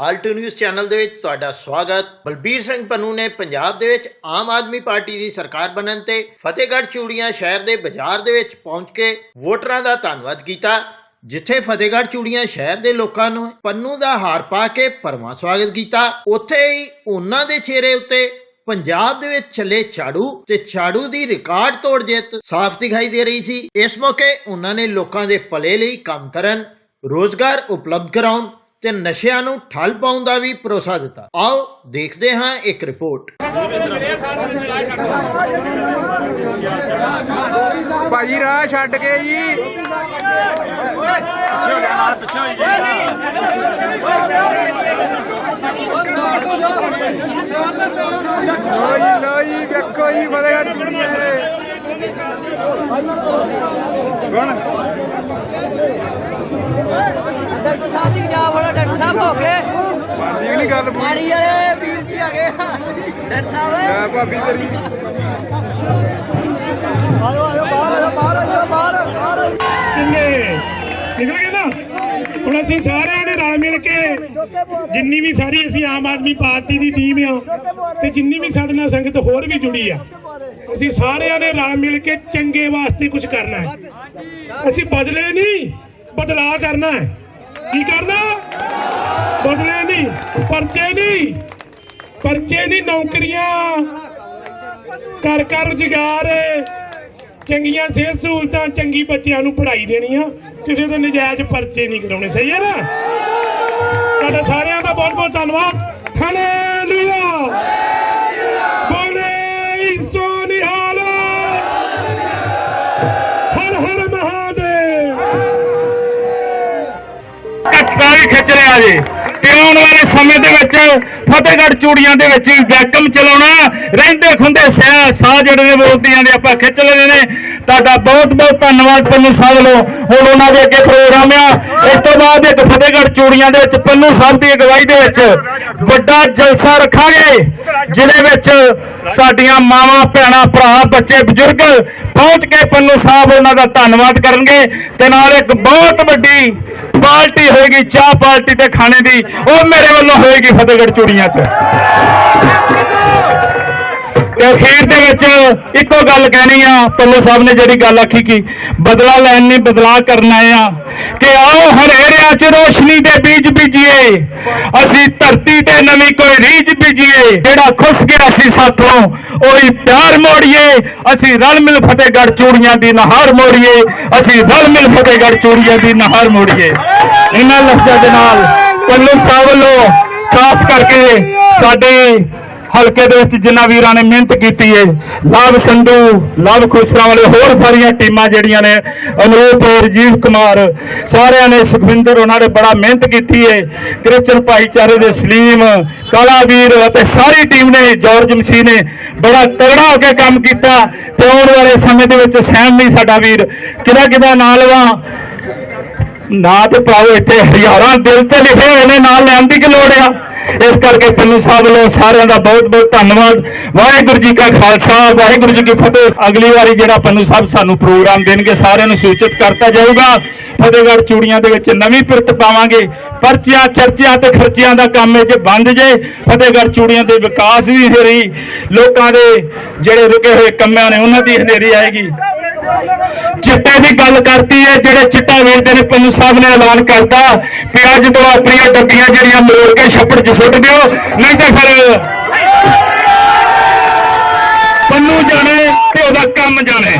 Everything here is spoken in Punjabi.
ਆਲਟੋ ਨਿਊਜ਼ ਚੈਨਲ ਦੇ ਵਿੱਚ ਤੁਹਾਡਾ ਸਵਾਗਤ। ਬਲਬੀਰ ਸਿੰਘ ਪੰਨੂ ਨੇ ਪੰਜਾਬ ਦੇ ਵਿੱਚ ਆਮ ਆਦਮੀ ਪਾਰਟੀ ਦੀ ਸਰਕਾਰ ਬਣਨ ਤੇ ਫਤਿਹਗੜ੍ਹ ਚੂੜੀਆਂ ਸ਼ਹਿਰ ਦੇ ਬਾਜ਼ਾਰ ਦੇ ਵਿੱਚ ਪਹੁੰਚ ਕੇ ਵੋਟਰਾਂ ਦਾ ਧੰਨਵਾਦ ਕੀਤਾ, ਜਿੱਥੇ ਫਤਿਹਗੜ੍ਹ ਚੂੜੀਆਂ ਸ਼ਹਿਰ ਦੇ ਲੋਕਾਂ ਨੂੰ ਪੰਨੂ ਦਾ ਹਾਰ ਪਾ ਕੇ ਭਰਵਾਂ ਸਵਾਗਤ ਕੀਤਾ। ਉੱਥੇ ਹੀ ਉਹਨਾਂ ਦੇ ਚਿਹਰੇ ਉੱਤੇ ਪੰਜਾਬ ਦੇ ਵਿੱਚ ਚੱਲੇ ਝਾੜੂ ਤੇ ਝਾੜੂ ਦੀ ਰਿਕਾਰਡ ਤੋੜ ਜਿੱਤ ਸਾਫ਼ ਦਿਖਾਈ ਦੇ ਰਹੀ ਸੀ। ਇਸ ਮੌਕੇ ਉਹਨਾਂ ਨੇ ਲੋਕਾਂ ਦੇ ਭਲੇ ਲਈ ਕੰਮ ਕਰਨ, ਰੋਜ਼ਗਾਰ ਉਪਲਬਧ ਕਰਾਉਣ ਤੇ ਨਸ਼ਿਆਂ ਨੂੰ ਠੱਲ ਪਾਉਣ ਦਾ ਵੀ ਭਰੋਸਾ ਦਿੱਤਾ। ਆਓ ਦੇਖਦੇ ਹਾਂ ਇੱਕ ਰਿਪੋਰਟ। ਭਾਈ ਰਾਹ ਛੱਡ ਕੇ ਜੀ। ਲੋ ਜੀ ਲੋ ਜੀ, ਵੇਖੋ ਜੀ, ਫਤਿਹਗੜ੍ਹ ਚੂੜੀਆਂ ਦੇ ਕੌਣ? ਸਾਹਿਬ ਹੋ ਗਏ। ਬਣਦੀ ਨਹੀਂ ਗੱਲ ਪੂਰੀ। ਪਾਣੀ ਵਾਲੇ ਵੀਰ ਜੀ ਆ ਗਏ। ਡਾਕਟਰ ਸਾਹਿਬ। ਲੈ ਭਾਬੀ ਤੇਰੀ ਕਿੰਨੇ? ਨਿਕਲ ਗਏ ਨਾ? ਹੁਣ ਅਸੀਂ ਸਾਰਿਆਂ ਨੇ ਰਲ ਮਿਲ ਕੇ ਜਿੰਨੀ ਵੀ ਸਾਰੀ ਅਸੀਂ ਆਮ ਆਦਮੀ ਪਾਰਟੀ ਦੀ ਟੀਮ ਆ ਤੇ ਜਿੰਨੀ ਵੀ ਸਾਡੇ ਨਾਲ ਸੰਗਤ ਹੋਰ ਵੀ ਜੁੜੀ ਆ ਅਸੀਂ ਸਾਰਿਆਂ ਨੇ ਰਲ ਮਿਲ ਕੇ ਚੰਗੇ ਵਾਸਤੇ ਕੁਝ ਕਰਨਾ ਹੈ। ਅਸੀਂ ਬਦਲੇ ਨਹੀਂ ਬਦਲਾਅ ਕਰਨਾ ਹੈ। ਕੀ ਕਰਨਾ? ਬਦਲੇ ਨਹੀਂ, ਪਰਚੇ ਨਹੀਂ ਪਰਚੇ ਨਹੀਂ, ਨੌਕਰੀਆਂ। ਕਰ ਕਰ ਰੁਜ਼ਗਾਰ ਚੰਗੀਆਂ ਸਿਹਤ ਸਹੂਲਤਾਂ ਚੰਗੀ ਬੱਚਿਆਂ ਨੂੰ ਪੜ੍ਹਾਈ ਦੇਣੀਆਂ। ਕਿਸੇ ਦੇ ਨਜਾਇਜ਼ ਪਰਚੇ ਨਹੀਂ ਕਰਾਉਣੇ, ਸਹੀ ਹੈ ਨਾ? ਤੁਹਾਡਾ ਸਾਰਿਆਂ ਦਾ ਬਹੁਤ ਬਹੁਤ ਧੰਨਵਾਦ। ਹਾਲੇਲੂਇਆ ਵੀ ਖਿੱਚ ਰਿਹਾ ਜੇ। ਤੇ ਆਉਣ ਵਾਲੇ ਸਮੇਂ ਦੇ ਵਿੱਚ ਫਤਿਹਗੜ੍ਹ ਚੂੜੀਆਂ ਦੇ ਵਿੱਚ ਵੈਕਮ ਚਲਾਉਣਾ, ਰਹਿੰਦੇ ਖੁੰਦੇ ਸਾਹ ਸਾਹ ਜਿਹੜੇ ਨੇ ਬੋਲਦੀਆਂ ਦੇ ਆਪਾਂ ਖਿੱਚ ਲੈਣੇ ਨੇ। ਤੁਹਾਡਾ ਬਹੁਤ ਬਹੁਤ ਧੰਨਵਾਦ ਪੰਨੂ ਸਾਹਿਬ ਲੋ ਹੁਣ ਉਹਨਾਂ ਦੇ ਅੱਗੇ ਪ੍ਰੋਗਰਾਮ ਆ। ਇਸ ਤੋਂ ਬਾਅਦ ਇੱਕ ਫਤਿਹਗੜ੍ਹ ਚੂੜੀਆਂ ਦੇ ਵਿੱਚ ਪੰਨੂ ਸਾਹਿਬ ਦੀ ਅਗਵਾਈ ਦੇ ਵਿੱਚ ਵੱਡਾ ਜਲਸਾ ਰੱਖਾਂਗੇ, ਜਿਹਦੇ ਵਿੱਚ ਸਾਡੀਆਂ ਮਾਵਾਂ, ਭੈਣਾਂ, ਭਰਾ, ਬੱਚੇ, ਬਜ਼ੁਰਗ ਪਹੁੰਚ ਕੇ ਪੰਨੂ ਸਾਹਿਬ ਉਹਨਾਂ ਦਾ ਧੰਨਵਾਦ ਕਰਨਗੇ ਤੇ ਨਾਲ ਇੱਕ ਬਹੁਤ ਵੱਡੀ ਪਾਰਟੀ ਹੋਏਗੀ, ਚਾਹ ਪਾਰਟੀ ਤੇ ਖਾਣੇ ਦੀ। ਉਹ ਮੇਰੇ ਵੱਲੋਂ ਹੋਏਗੀ ਫਤਿਹਗੜ੍ਹ ਚੂੜੀਆਂ 'ਚ। ਅਖੀਰ ਦੇ ਵਿੱਚ ਇੱਕੋ ਗੱਲ ਕਹਿਣੀ ਆ ਪੰਨੂ ਸਾਹਿਬ ਨੇ ਜਿਹੜੀ ਗੱਲ ਆਖੀ ਕਿ, ਬਦਲਾ ਲੈਣ ਨਹੀਂ ਬਦਲਾ ਕਰਨਾ ਆ ਕਿ ਆਓ ਹਨੇਰਿਆਂ 'ਚ ਰੋਸ਼ਨੀ ਦੇ ਬੀਜ ਬੀਜੀਏ। ਅਸੀਂ ਧਰਤੀ ਤੇ ਨਵੀਂ ਕੋਈ ਰੀਝ ਬੀਜੀਏ। ਜਿਹੜਾ ਖੁੱਸ ਗਿਆ ਸੀ ਸਾਥੋਂ, ਉਹੀ ਪਿਆਰ ਮੋੜੀਏ। ਅਸੀਂ ਰਲ ਮਿਲ ਫਤਿਹਗੜ੍ਹ ਚੂੜੀਆਂ ਦੀ ਨਹਾਰ ਮੋੜੀਏ। ਅਸੀਂ ਰਲ ਮਿਲ ਫਤਿਹਗੜ੍ਹ ਚੂੜੀਆਂ ਦੀ ਨਹਾਰ ਮੋੜੀਏ। ਇਹਨਾਂ ਲਫ਼ਜ਼ਾਂ ਦੇ ਨਾਲ ਪੰਨੂ ਸਾਹਿਬ ਵੱਲੋਂ ਖਾਸ ਕਰਕੇ ਸਾਡੇ ਹਲਕੇ ਦੇ ਵਿੱਚ ਜਿਨ੍ਹਾਂ ਵੀਰਾਂ ਨੇ ਮਿਹਨਤ ਕੀਤੀ ਹੈ ਲਾਭ ਸੰਧੂ, ਲਾਭ ਖੁਸਰਾ ਵਾਲੇ ਹੋਰ ਸਾਰੀਆਂ ਟੀਮਾਂ ਜਿਹੜੀਆਂ ਨੇ ਅਨੂਪ ਰਜੀਵ ਕੁਮਾਰ, ਸਾਰਿਆਂ ਨੇ ਸੁਖਵਿੰਦਰ, ਉਹਨਾਂ ਨੇ ਬੜਾ ਮਿਹਨਤ ਕੀਤੀ ਹੈ ਕ੍ਰਿਸਚਨ ਭਾਈਚਾਰੇ ਦੇ ਸਲੀਮ, ਕਾਲਾਵੀਰ ਅਤੇ ਸਾਰੀ ਟੀਮ ਨੇ, ਜਾਰਜ ਮਸੀਹ ਨੇ ਬੜਾ ਤਗੜਾ ਹੋ ਕੇ ਕੰਮ ਕੀਤਾ। ਤੇ ਆਉਣ ਵਾਲੇ ਸਮੇਂ ਦੇ ਵਿੱਚ ਸਹਿਮ ਨਹੀਂ ਸਾਡਾ ਵੀਰ। ਕਿਹਦਾ ਕਿਹਦਾ ਨਾਂ ਲਵਾਂ ਨਾ ਤੇ ਪਾਓ ਇੱਥੇ ਹਜ਼ਾਰਾਂ ਦਿਲ ਤੇ ਲਿਖੇ ਹੋਏ ਨੇ, ਨਾਲ ਲੈਣ ਦੀ ਕੀ ਲੋੜ ਆ? ਇਸ ਕਰਕੇ ਪੰਨੂ ਸਾਹਿਬ ਵੱਲੋਂ ਸਾਰਿਆਂ ਦਾ ਬਹੁਤ ਬਹੁਤ ਧੰਨਵਾਦ। ਵਾਹਿਗੁਰੂ ਜੀ ਕਾ ਖਾਲਸਾ, ਵਾਹਿਗੁਰੂ ਜੀ ਕੀ ਫਤਿਹ। ਅਗਲੀ ਵਾਰੀ ਜਿਹੜਾ ਪੰਨੂ ਸਾਹਿਬ ਸਾਨੂੰ ਪ੍ਰੋਗਰਾਮ ਦੇਣਗੇ, ਸਾਰਿਆਂ ਨੂੰ ਸੂਚਿਤ ਕਰਤਾ ਜਾਊਗਾ। ਫਤਿਹਗੜ੍ਹ ਚੂੜੀਆਂ ਦੇ ਵਿੱਚ ਨਵੀਂ ਪਿਰਤ ਪਾਵਾਂਗੇ। ਪਰਚਿਆਂ, ਚਰਚਿਆਂ ਤੇ ਖਰਚਿਆਂ ਦਾ ਕੰਮ ਇਹ ਜੇ ਬੰਦ ਜੇ। ਫਤਿਹਗੜ੍ਹ ਚੂੜੀਆਂ ਦੇ ਵਿਕਾਸ ਵੀ ਹਨੇਰੀ, ਲੋਕਾਂ ਦੇ ਜਿਹੜੇ ਰੁਕੇ ਹੋਏ ਕੰਮਾਂ ਨੇ, ਉਹਨਾਂ ਦੀ ਹਨੇਰੀ ਆਏਗੀ। ਚਿੱਟੇ ਦੀ ਗੱਲ ਕਰਤੀ ਹੈ, ਜਿਹੜੇ ਚਿੱਟਾ ਵੇਚਦੇ ਨੇ, ਪੰਨੂ ਸਾਹਿਬ ਨੇ ਐਲਾਨ ਕਰਤਾ ਕਿ ਅੱਜ ਤੋਂ ਆਪਣੀਆਂ ਡੱਬੀਆਂ ਜਿਹੜੀਆਂ ਮੋੜ ਕੇ ਛੱਪੜ 'ਚ ਸੁੱਟ ਦਿਓ, ਨਹੀਂ ਤਾਂ ਫਿਰ ਪੰਨੂ ਜਾਣੇ ਤੇ ਉਹਦਾ ਕੰਮ ਜਾਣੇ।